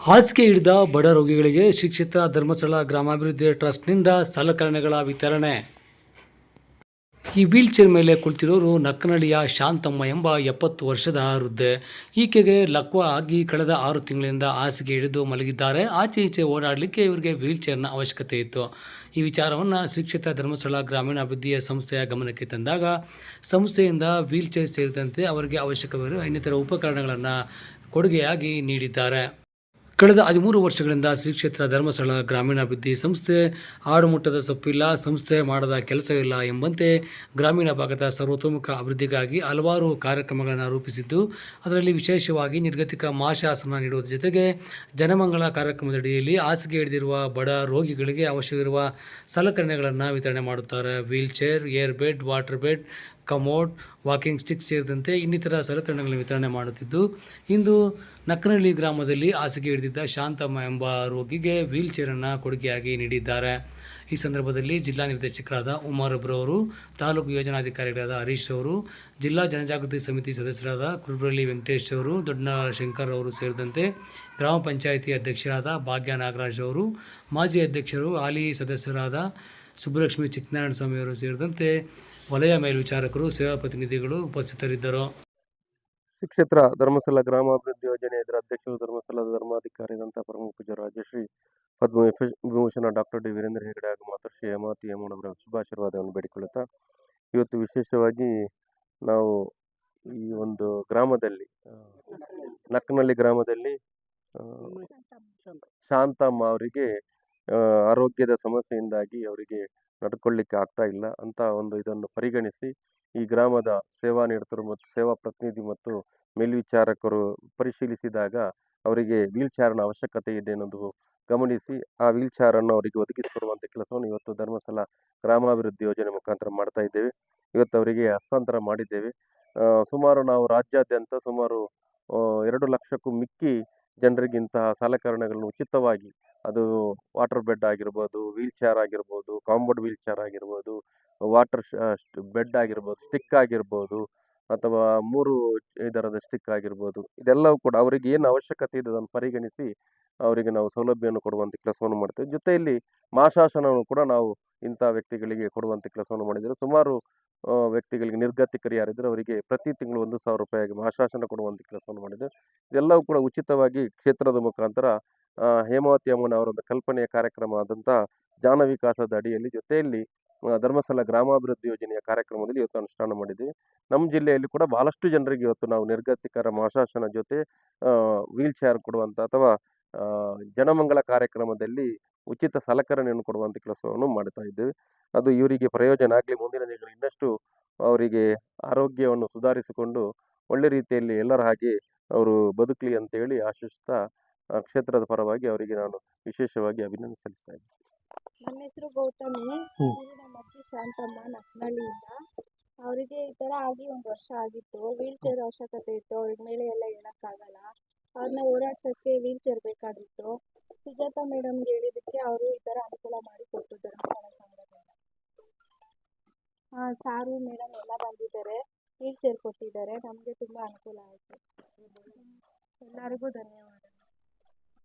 ಹಾಸಿಗೆ ಹಿಡಿದ ಬಡ ರೋಗಿಗಳಿಗೆ ಶಿಕ್ಷಿತ ಧರ್ಮಸ್ಥಳ ಗ್ರಾಮಾಭಿವೃದ್ಧಿ ಟ್ರಸ್ಟ್ನಿಂದ ಸಲಕರಣೆಗಳ ವಿತರಣೆ. ಈ ವೀಲ್ಚೇರ್ ಮೇಲೆ ಕುಳಿತಿರೋರು ನಕ್ಕನಳ್ಳಿಯ ಶಾಂತಮ್ಮ ಎಂಬ ಎಪ್ಪತ್ತು ವರ್ಷದ ವೃದ್ಧೆ. ಈಕೆಗೆ ಲಕ್ವ ಆಗಿ ಕಳೆದ ಆರು ತಿಂಗಳಿಂದ ಹಾಸಿಗೆ ಹಿಡಿದು ಮಲಗಿದ್ದಾರೆ. ಆಚೆ ಈಚೆ ಓಡಾಡಲಿಕ್ಕೆ ಇವರಿಗೆ ವೀಲ್ ಚೇರ್ನ ಅವಶ್ಯಕತೆ ಇತ್ತು. ಈ ವಿಚಾರವನ್ನು ಶಿಕ್ಷಿತ ಧರ್ಮಸ್ಥಳ ಗ್ರಾಮೀಣಾಭಿವೃದ್ಧಿಯ ಸಂಸ್ಥೆಯ ಗಮನಕ್ಕೆ ತಂದಾಗ ಸಂಸ್ಥೆಯಿಂದ ವೀಲ್ಚೇರ್ ಸೇರಿದಂತೆ ಅವರಿಗೆ ಅವಶ್ಯಕವಿರುವ ಇನ್ನಿತರ ಉಪಕರಣಗಳನ್ನು ಕೊಡುಗೆಯಾಗಿ ನೀಡಿದ್ದಾರೆ. ಕಳೆದ ಹದಿಮೂರು ವರ್ಷಗಳಿಂದ ಶ್ರೀ ಕ್ಷೇತ್ರ ಧರ್ಮಸ್ಥಳ ಗ್ರಾಮೀಣಾಭಿವೃದ್ಧಿ ಸಂಸ್ಥೆ ಆಡುಮುಟ್ಟದ ಸೊಪ್ಪಿಲ್ಲ, ಸಂಸ್ಥೆ ಮಾಡದ ಕೆಲಸವಿಲ್ಲ ಎಂಬಂತೆ ಗ್ರಾಮೀಣ ಭಾಗದ ಸರ್ವತೋಮುಖ ಅಭಿವೃದ್ಧಿಗಾಗಿ ಹಲವಾರು ಕಾರ್ಯಕ್ರಮಗಳನ್ನು ರೂಪಿಸಿದ್ದು, ಅದರಲ್ಲಿ ವಿಶೇಷವಾಗಿ ನಿರ್ಗತಿಕ ಮಾಶಾಸನ ನೀಡುವುದರ ಜೊತೆಗೆ ಜನಮಂಗಳ ಕಾರ್ಯಕ್ರಮದಡಿಯಲ್ಲಿ ಹಾಸಿಗೆ ಹಿಡಿದಿರುವ ಬಡ ರೋಗಿಗಳಿಗೆ ಅವಶ್ಯವಿರುವ ಸಲಕರಣೆಗಳನ್ನು ವಿತರಣೆ ಮಾಡುತ್ತಾರೆ. Wheelchair air bed, water bed commode walking stick ಸೇರಿದಂತೆ ಇನ್ನಿತರ ಸಲಕರಣೆಗಳನ್ನು ವಿತರಣೆ ಮಾಡುತ್ತಿದ್ದು, ಇಂದು ನಕ್ಕನಹಳ್ಳಿ ಗ್ರಾಮದಲ್ಲಿ ಹಾಸಿಗೆ ಹಿಡಿದಿದ್ದ ಶಾಂತಮ್ಮ ಎಂಬ ರೋಗಿಗೆ ವೀಲ್ ಚೇರನ್ನು ಕೊಡುಗೆಯಾಗಿ ನೀಡಿದ್ದಾರೆ. ಈ ಸಂದರ್ಭದಲ್ಲಿ ಜಿಲ್ಲಾ ನಿರ್ದೇಶಕರಾದ ಉಮಾರ್ ಅವರು, ತಾಲೂಕು ಯೋಜನಾಧಿಕಾರಿಗಳಾದ ಹರೀಶ್ ಅವರು, ಜಿಲ್ಲಾ ಜನಜಾಗೃತಿ ಸಮಿತಿ ಸದಸ್ಯರಾದ ಕುರುಬರಳ್ಳಿ ವೆಂಕಟೇಶ್ ಅವರು ದೊಡ್ಡ ಶಂಕರ್ ಅವರು ಸೇರಿದಂತೆ ಗ್ರಾಮ ಪಂಚಾಯಿತಿ ಅಧ್ಯಕ್ಷರಾದ ಭಾಗ್ಯ ನಾಗರಾಜ್ ಅವರು, ಮಾಜಿ ಅಧ್ಯಕ್ಷರು ಹಾಲಿ ಸದಸ್ಯರಾದ ಸುಬ್ಬಲಕ್ಷ್ಮಿ ಚಿಕ್ಕನಾರಾಯಣ ಸ್ವಾಮಿ ಅವರು ಸೇರಿದಂತೆ ವಲಯ ಮೇಲ್ವಿಚಾರಕರು ಸೇವಾ ಪ್ರತಿನಿಧಿಗಳು ಉಪಸ್ಥಿತರಿದ್ದರು. ಶ್ರೀಕ್ಷೇತ್ರ ಧರ್ಮಸ್ಥಳ ಗ್ರಾಮಾಭಿವೃದ್ಧಿ ಯೋಜನೆ ಇದರ ಅಧ್ಯಕ್ಷರು ಧರ್ಮಸ್ಥಳದ ದಂತ ಪರಮ ಪೂಜ್ಯ ರಾಜಶ್ರೀ ಪದ್ಮ ವಿಭ- ವಿಭೂಷಣ ಡಾಕ್ಟರ್ ಡಿ ವೀರೇಂದ್ರ ಹೆಗಡೆ ಹಾಗೂ ಮಾತೃಶ್ರೀ ಹೇಮಾವತಿ ಹೇಮಣ್ಣವರ ಶುಭಾಶೀರ್ವಾದವನ್ನು ಬೇಡಿಕೊಳ್ಳುತ್ತಾ ಇವತ್ತು ವಿಶೇಷವಾಗಿ ನಾವು ಈ ಒಂದು ಗ್ರಾಮದಲ್ಲಿ ನಕ್ಕನಹಳ್ಳಿ ಗ್ರಾಮದಲ್ಲಿ ಶಾಂತಮ್ಮ ಅವರಿಗೆ ಆರೋಗ್ಯದ ಸಮಸ್ಯೆಯಿಂದಾಗಿ ಅವರಿಗೆ ನಡ್ಕೊಳ್ಳಿಕ್ಕೆ ಆಗ್ತಾ ಇಲ್ಲ. ಅಂತ ಒಂದು ಇದನ್ನು ಪರಿಗಣಿಸಿ ಈ ಗ್ರಾಮದ ಸೇವಾ ನಿರತರು ಮತ್ತು ಸೇವಾ ಪ್ರತಿನಿಧಿ ಮತ್ತು ಮೇಲ್ವಿಚಾರಕರು ಪರಿಶೀಲಿಸಿದಾಗ ಅವರಿಗೆ ವೀಲ್ ಚೇರ್ನ ಅವಶ್ಯಕತೆ ಇದೆ ಅನ್ನೋದು ಗಮನಿಸಿ, ಆ ವೀಲ್ ಚೇರನ್ನು ಅವರಿಗೆ ಒದಗಿಸಿಕೊಡುವಂಥ ಕೆಲಸವನ್ನು ಇವತ್ತು ಧರ್ಮಸ್ಥಳ ಗ್ರಾಮಾಭಿವೃದ್ಧಿ ಯೋಜನೆ ಮುಖಾಂತರ ಮಾಡ್ತಾ ಇದ್ದೇವೆ. ಇವತ್ತು ಅವರಿಗೆ ಹಸ್ತಾಂತರ ಮಾಡಿದ್ದೇವೆ. ಸುಮಾರು ನಾವು ರಾಜ್ಯಾದ್ಯಂತ ಸುಮಾರು ಎರಡು ಲಕ್ಷಕ್ಕೂ ಮಿಕ್ಕಿ ಜನರಿಗೆ ಇಂತಹ ಸಲಕರಣೆಗಳನ್ನು ಉಚಿತವಾಗಿ ಅದು ವಾಟರ್ ಬೆಡ್ ಆಗಿರ್ಬೋದು, ವೀಲ್ ಚೇರ್ ಆಗಿರ್ಬೋದು ಕಾಂಬೋಡ್ ವೀಲ್ ಚೇರ್ ಆಗಿರ್ಬೋದು, ವಾಟರ್ ಬೆಡ್ ಆಗಿರ್ಬೋದು, ಸ್ಟಿಕ್ ಆಗಿರ್ಬೋದು ಅಥವಾ ಮೂರು ಇದರದ ಸ್ಟಿಕ್ ಆಗಿರ್ಬೋದು, ಇದೆಲ್ಲವೂ ಕೂಡ ಅವರಿಗೆ ಏನು ಅವಶ್ಯಕತೆ ಇದೆ ಅದನ್ನು ಪರಿಗಣಿಸಿ ಅವರಿಗೆ ನಾವು ಸೌಲಭ್ಯವನ್ನು ಕೊಡುವಂಥ ಕೆಲಸವನ್ನು ಮಾಡ್ತೇವೆ. ಜೊತೆಯಲ್ಲಿ ಮಾಶಾಸನವನ್ನು ಕೂಡ ನಾವು ಇಂಥ ವ್ಯಕ್ತಿಗಳಿಗೆ ಕೊಡುವಂಥ ಕೆಲಸವನ್ನು ಮಾಡಿದ್ದೇವೆ ಸುಮಾರು ವ್ಯಕ್ತಿಗಳಿಗೆ ನಿರ್ಗತಿಕರು ಯಾರಿದ್ದರೆ ಅವರಿಗೆ ಪ್ರತಿ ತಿಂಗಳು ಒಂದು ಸಾವಿರ ರೂಪಾಯಿಗೆ ಮಾಶಾಸನ ಕೊಡುವಂಥ ಕೆಲಸವನ್ನು ಮಾಡಿದೆ. ಇದೆಲ್ಲವೂ ಕೂಡ ಉಚಿತವಾಗಿ ಕ್ಷೇತ್ರದ ಮುಖಾಂತರ ಹೇಮಾವತಿ ಅಮ್ಮನ ಅವರ ಒಂದು ಕಲ್ಪನೆಯ ಕಾರ್ಯಕ್ರಮ ಆದಂಥ ಜ್ಞಾನ ವಿಕಾಸದ ಅಡಿಯಲ್ಲಿ ಜೊತೆಯಲ್ಲಿ ಧರ್ಮಸ್ಥಳ ಗ್ರಾಮಾಭಿವೃದ್ಧಿ ಯೋಜನೆಯ ಕಾರ್ಯಕ್ರಮದಲ್ಲಿ ಇವತ್ತು ಅನುಷ್ಠಾನ ಮಾಡಿದ್ದೀವಿ ನಮ್ಮ ಜಿಲ್ಲೆಯಲ್ಲಿ ಕೂಡ ಬಹಳಷ್ಟು ಜನರಿಗೆ ಇವತ್ತು ನಾವು ನಿರ್ಗತಿಕರ ಮಾಶಾಸನ ಜೊತೆ ವೀಲ್ ಚೇರ್ ಕೊಡುವಂಥ ಅಥವಾ ಜನಮಂಗಳ ಕಾರ್ಯಕ್ರಮದಲ್ಲಿ ಉಚಿತ ಸಲಕರಣೆಯನ್ನು ಕೊಡುವಂಥ ಕೆಲಸವನ್ನು ಮಾಡ್ತಾ ಇದ್ದೇವೆ. ಅದು ಇವರಿಗೆ ಪ್ರಯೋಜನ ಆಗಲಿ ಮುಂದಿನ ದಿನಗಳು ಇನ್ನಷ್ಟು ಅವರಿಗೆ ಆರೋಗ್ಯವನ್ನು ಸುಧಾರಿಸಿಕೊಂಡು ಒಳ್ಳೆ ರೀತಿಯಲ್ಲಿ ಎಲ್ಲರ ಹಾಗೆ ಅವರು ಬದುಕಲಿ ಅಂತೇಳಿ ಆಶಿಸ್ತಾ ಕ್ಷೇತ್ರದ ಪರವಾಗಿ ಅವರಿಗೆ ನಾನು ವಿಶೇಷವಾಗಿ ಅಭಿನಂದನೆ ಸಲ್ಲಿಸ್ತಾ ಇದ್ದೀನಿ. ನನ್ನ ಹೆಸರು ಗೌತಮಿ. ಮತ್ತು ಇದು ನಮ್ಮ ಅಜ್ಜಿ ಶಾಂತಮ್ಮ ನಕ್ನಳ್ಳಿಯಿಂದ. ಅವರಿಗೆ ಈ ಥರ ಆಗಿ ಒಂದು ವರ್ಷ ಆಗಿತ್ತು. ವೀಲ್ ಚೇರ್ ಅವಶ್ಯಕತೆ ಇತ್ತು. ಅವ್ರಿಗೆ ಮೇಲೆ ಎಲ್ಲ ಏಳಕ್ಕಾಗಲ್ಲ ಅವ್ರನ್ನ ಓಡಾಡ್ಸೋಕ್ಕೆ ವೀಲ್ ಚೇರ್ ಬೇಕಾಗಿತ್ತು. ಸುಜಾತ ಮೇಡಮ್ ಹೇಳಿದಕ್ಕೆ ಅವರು ಈ ಥರ ಅನುಕೂಲ ಮಾಡಿ ಕೊಟ್ಟಿದ್ದಾರೆ ಹಾಂ ಸಾರು ಮೇಡಮ್ ಎಲ್ಲ ಬಂದಿದ್ದಾರೆ. ವೀಲ್ ಸೇರ್ಕೊಟ್ಟಿದ್ದಾರೆ. ನಮಗೆ ತುಂಬ ಅನುಕೂಲ ಆಯಿತು. ಎಲ್ಲರಿಗೂ ಧನ್ಯವಾದ